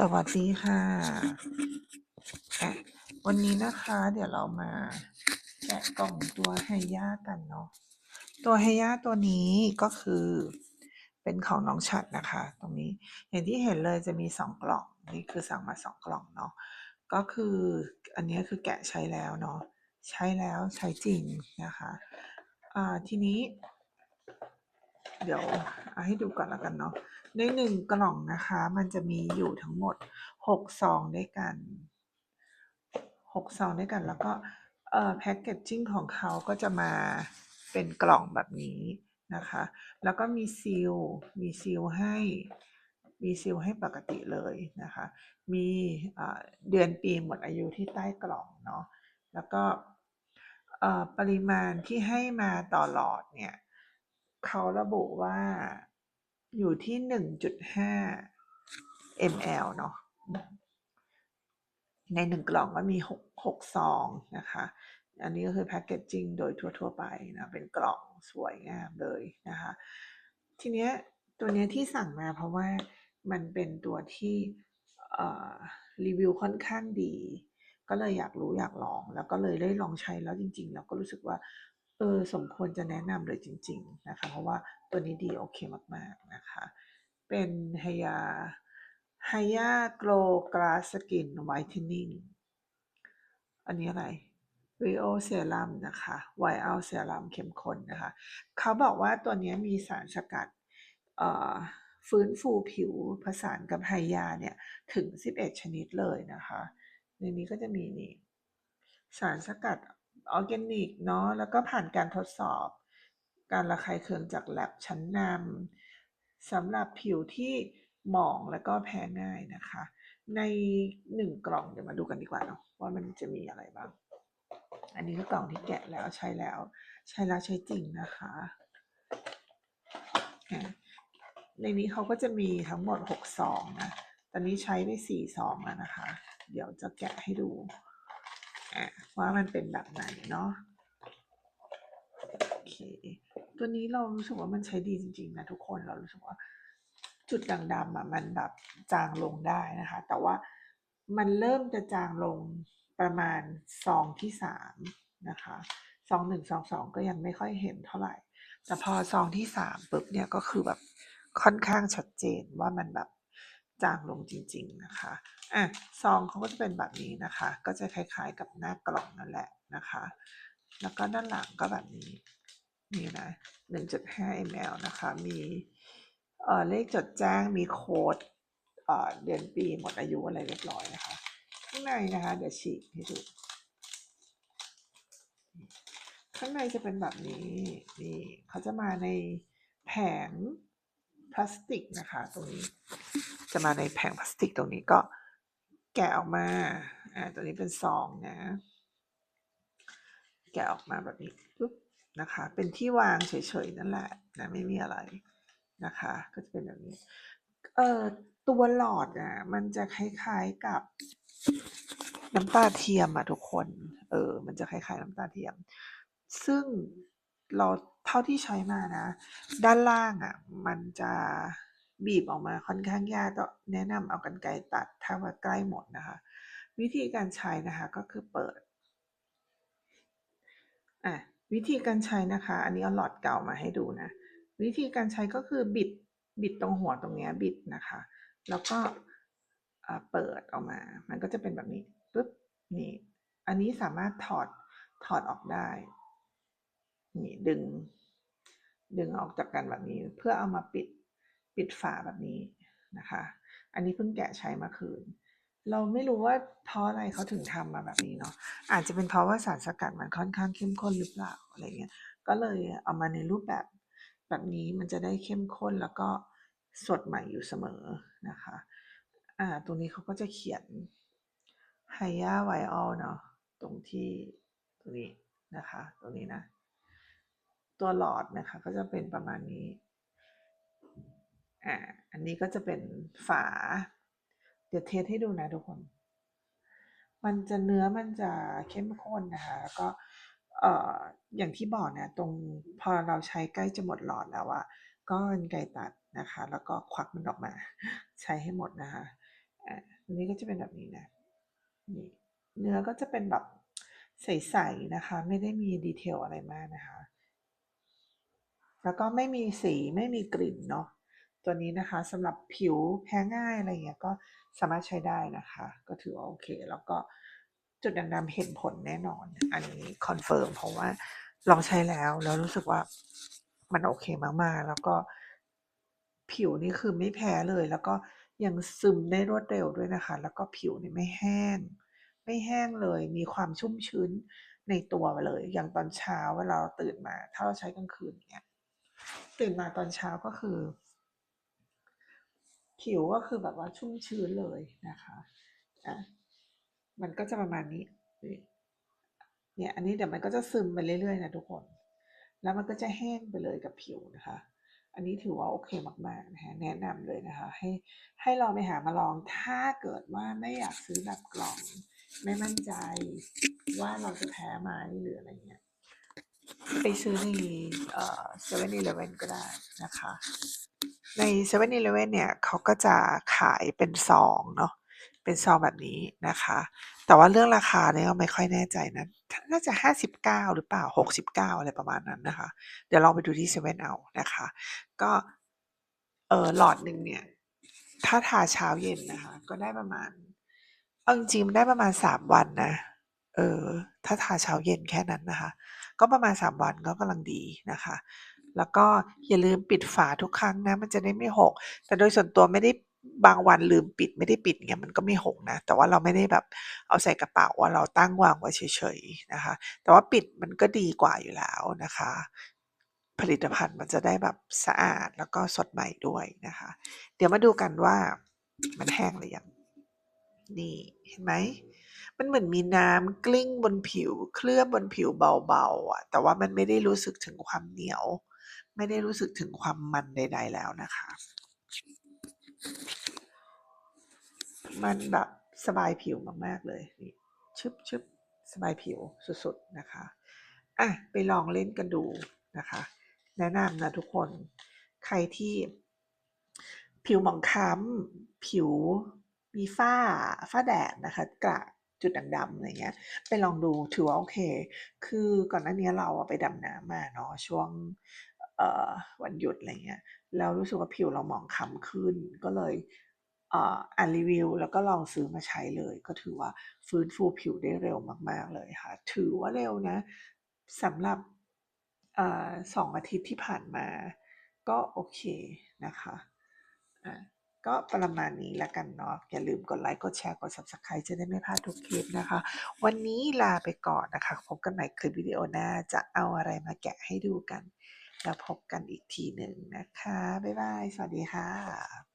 สวัสดีค่ะะวันนี้นะคะ เดี๋ยวเรามาแกะกล่องตัวไฮย่ากันเนาะ ตัวไฮย่าตัวนี้ก็คือเป็นของน้องฉัดนะคะ ตรงนี้ อย่างที่เห็นเลยจะมีสองกล่อง นี่คือสั่งมาสองกล่องเนาะ ก็คืออันนี้คือแกะใช้แล้วเนาะ ใช้แล้วใช้จริงนะคะอ่าทีนี้ เดี๋ยวเอาให้ดูก่อนล้วกันเนาะ ในหนึ่งกล่องนะคะ มันจะมีอยู่ทั้งหมดหกซองด้วยกันหกซองด้วยกัน แล้วก็เอ่อแพ็กเกจจิ้งของเขาก็จะมาเป็นกล่องแบบนี้นะคะ แล้วก็มีซีล มีซีลให้ มีซีลให้ปกติเลยนะคะ มีเดือนปีหมดอายุที่ใต้กล่องเนาะ แล้วก็ปริมาณที่ให้มาต่อหลอดเนี่ยเขาระบุว่า อยู่ที่1.5 ml เนาะใน1กล่องก็มี6 6ซองนะคะ อันนี้ก็คือแพ็กเกจจิ้งโดยทั่ว ๆ ไปนะเป็นกล่องสวยงามเลยนะคะ ทีเนี้ยตัวเนี้ยที่สั่งมาเพราะว่ามันเป็นตัวที่รีวิวค่อนข้างดี ก็เลยอยากรู้อยากลอง แล้วก็เลยได้ลองใช้แล้วจริง ๆ แล้วก็รู้สึกว่า เออสมควรจะแนะนำเลยจริง ๆ นะคะ เพราะว่าตัวนี้ดีโอเคมาก ๆ นะคะ เป็น Haya Haya Glow Glass Skin Whitening อันนี้อะไร Rio Serum นะคะ White Out Serum เข้มข้นนะคะ เขาบอกว่าตัวนี้มีสารสกัดฟื้นฟูผิวผสานกับ Haya เนี่ย ถึง 11 ชนิดเลยนะคะ ในนี้ก็จะมีนี่สารสกัด ออร์แกนิกเนาะแล้วก็ผ่านการทดสอบ การระคายเคืองจากแลบชั้นนำสำหรับผิวที่หมองแล้วก็แพ้ง่ายนะคะ ใน1กล่องเดี๋ยวมาดูกันดีกว่าเนาะว่ามันจะมีอะไรบ้าง อันนี้คือกล่องที่แกะแล้วใช้แล้ว ใช้แล้วใช้จริงนะคะในนี้เขาก็จะมีทั้งหมด6ซองนะ ตอนนี้ใช้ไป4ซองแล้วนะคะ เดี๋ยวจะแกะให้ดู ว่ามันเป็นแบบไหนเนาะโอเคตัวนี้เรารู้สึกว่ามันใช้ดีจริงๆนะทุกคนเรารู้สึกว่าจุดด่างดำอะมันแบบจางลงได้นะคะ แต่ว่ามันเริ่มจะจางลงประมาณซองที่3นะคะซอง1ซอง2ก็ยังไม่ค่อยเห็นเท่าไหร่ แต่พอซองที่3ปุ๊บเนี่ยก็คือแบบค่อนข้างชัดเจนว่ามันแบบ จางลงจริง ๆ นะคะอะซองเขาก็จะเป็นแบบนี้นะคะ ก็จะคล้าย ๆ กับหน้ากล่องนั่นแหละนะคะ แล้วก็ด้านหลังก็แบบนี้นี่นะ 1.5 ml นะคะ มีเอ่อเลขจดแจ้งมีโค้ดเอ่อเดือนปีหมดอายุอะไรเรียบร้อยนะคะข้างในนะคะ เดี๋ยวฉีกให้ดูข้างในจะเป็นแบบนี้นี่เขาจะมาในแผงพลาสติกนะคะตรงนี้ จะมาในแผงพลาสติกตรงนี้ก็แกะออกมา อ่า ตัวนี้เป็นซองนะ แกะออกมาแบบนี้ปุ๊บนะคะ เป็นที่วางเฉยๆนั่นแหละนะ ไม่มีอะไรนะคะ ก็จะเป็นแบบนี้ เอ่อ ตัวหลอดอะมันจะคล้ายๆกับน้ำตาเทียมอะทุกคน เออ มันจะคล้ายๆน้ำตาเทียม ซึ่งเราเท่าที่ใช้มานะ ด้านล่างอะมันจะ บีบออกมาค่อนข้างยากก็แนะนำเอากรรไกรตัดถ้าว่าใกล้หมดนะคะ วิธีการใช้นะคะก็คือเปิดอ่าวิธีการใช้นะคะ อันนี้เอาหลอดเก่ามาให้ดูนะ วิธีการใช้ก็คือบิดบิดตรงหัวตรงเนี้ยบิดนะคะ แล้วก็เปิดออกมา มันก็จะเป็นแบบนี้ปุ๊บนี่ อันนี้สามารถถอดถอดออกได้ นี่ดึง ดึงออกจากกันแบบนี้ เพื่อเอามาปิด ปิดฝาแบบนี้นะคะ อันนี้เพิ่งแกะใช้เมื่อคืน เราไม่รู้ว่าเพราะอะไรเขาถึงทำมาแบบนี้เนาะอาจจะเป็นเพราะว่าสารสกัดมันค่อนข้างเข้มข้นหรือเปล่าอะไรเงี้ยก็เลยเอามาในรูปแบบแบบนี้มันจะได้เข้มข้นแล้วก็สดใหม่อยู่เสมอนะคะอ่าตรงนี้เขาก็จะเขียน Haya White Out เนาะตรงที่ตรงนี้นะคะ ตรงนี้นะ ตัวหลอดนะคะ ก็จะเป็นประมาณนี้ อ่าอันนี้ก็จะเป็นฝา เดี๋ยวเทสให้ดูนะทุกคน มันจะเนื้อมันจะเข้มข้นนะคะ แล้วก็เอ่ออย่างที่บอกนะตรงพอเราใช้ใกล้จะหมดหลอดแล้วอะก็กรรไกรตัดนะคะ แล้วก็ควักมันออกมา ใช้ให้หมดนะคะอ่าอันนี้ก็จะเป็นแบบนี้นะนี่เนื้อก็จะเป็นแบบใสๆนะคะ ไม่ได้มีดีเทลอะไรมากนะคะ แล้วก็ไม่มีสีไม่มีกลิ่นเนาะ ตัวนี้นะคะสำหรับผิวแพ้ง่ายอะไรเงี้ยก็สามารถใช้ได้นะคะ ก็ถือว่าโอเค แล้วก็จุดด่างๆเห็นผลแน่นอน อันนี้คอนเฟิร์มเพราะว่าลองใช้แล้ว แล้วรู้สึกว่ามันโอเคมากๆ แล้วก็ผิวนี่คือไม่แพ้เลย แล้วก็ยังซึมได้รวดเร็วด้วยนะคะ แล้วก็ผิวนี่ไม่แห้ง ไม่แห้งเลย มีความชุ่มชื้นในตัวเลย อย่างตอนเช้าเวลาเราตื่นมา ถ้าเราใช้กลางคืนเนี้ยตื่นมาตอนเช้าก็คือ ผิวก็คือแบบว่าชุ่มชื้นเลยนะคะอะมันก็จะประมาณนี้ เนี่ย อันนี้เดี๋ยวมันก็จะซึมไปเรื่อยๆนะทุกคน แล้วมันก็จะแห้งไปเลยกับผิวนะคะ อันนี้ถือว่าโอเคมากๆนะคะแนะนำเลยนะคะ ให้ให้ลองไปหามาลองถ้าเกิดว่าไม่อยากซื้อแบบกล่อง ไม่มั่นใจว่าเราจะแพ้ไหมหรืออะไรเงี้ย ไปซื้อในเอ่อเซเว่นอีเลฟเว่นก็ได้นะคะ ในเซเว่นอีเลฟเว่นเนี่ยเขาก็จะขายเป็นซองเนาะเป็นซองแบบนี้นะคะ แต่ว่าเรื่องราคาเนี่ยก็ไม่ค่อยแน่ใจนะ น่าจะ 59 หรือเปล่า 69 อะไรประมาณนั้นนะคะ เดี๋ยวลองไปดูที่เซเว่นเอานะคะ ก็เออหลอดหนึ่งเนี่ย ถ้าทาเช้าเย็นนะคะ ก็ได้ประมาณเอาจริงได้ประมาณ 3 วันนะ เออถ้าทาเช้าเย็นแค่นั้นนะคะ ก็ประมาณ 3 วันก็กำลังดีนะคะ แล้วก็อย่าลืมปิดฝาทุกครั้งนะ มันจะได้ไม่หก แต่โดยส่วนตัวไม่ได้บางวันลืมปิดไม่ได้ปิดเงี้ยมันก็ไม่หกนะ แต่ว่าเราไม่ได้แบบเอาใส่กระเป๋าว่าเราตั้งวางไว้เฉยๆนะคะ แต่ว่าปิดมันก็ดีกว่าอยู่แล้วนะคะ ผลิตภัณฑ์มันจะได้แบบสะอาดแล้วก็สดใหม่ด้วยนะคะ เดี๋ยวมาดูกันว่ามันแห้งหรือยังนี่เห็นไหม มันเหมือนมีน้ำกลิ้งบนผิว เคลือบบนผิวเบาๆอะแต่ว่ามันไม่ได้รู้สึกถึงความเหนียว ไม่ได้รู้สึกถึงความมันใด ๆ แล้วนะคะ มันแบบสบายผิวมากๆเลยนี่ชึบชึบสบายผิวสุดๆนะคะอะไปลองเล่นกันดูนะคะ แนะนำนะทุกคนใครที่ผิวหมองคล้ำผิวมีฝ้าฝ้าแดดนะคะกระ จุดด่างๆอะไรเงี้ย ไปลองดูถือว่าโอเค คือก่อนหน้านี้เราอะไปดำน้ำมาเนาะช่วงเอวันหยุดอะไรเงี้ยแล้วรู้สึกว่าผิวเราหมองคล้ำขึ้นก็เลยเอ่านรีวิว แล้วก็ลองซื้อมาใช้เลย ก็ถือว่าฟื้นฟูผิวได้เร็วมาก ๆ เลยค่ะ ถือว่าเร็วนะสำหรับอสองอาทิตย์ที่ผ่านมา ก็โอเคนะคะอะ ก็ประมาณนี้แล้วกันเนาะอย่าลืมกดไลค์กดแชร์กด Subscribe จะได้ไม่พลาดทุกคลิปนะคะ วันนี้ลาไปก่อนนะคะ พบกันใหม่คลิปวิดีโอหน้าจะเอาอะไรมาแกะให้ดูกัน แล้วพบกันอีกทีหนึ่งนะคะ บ๊ายบาย สวัสดีค่ะ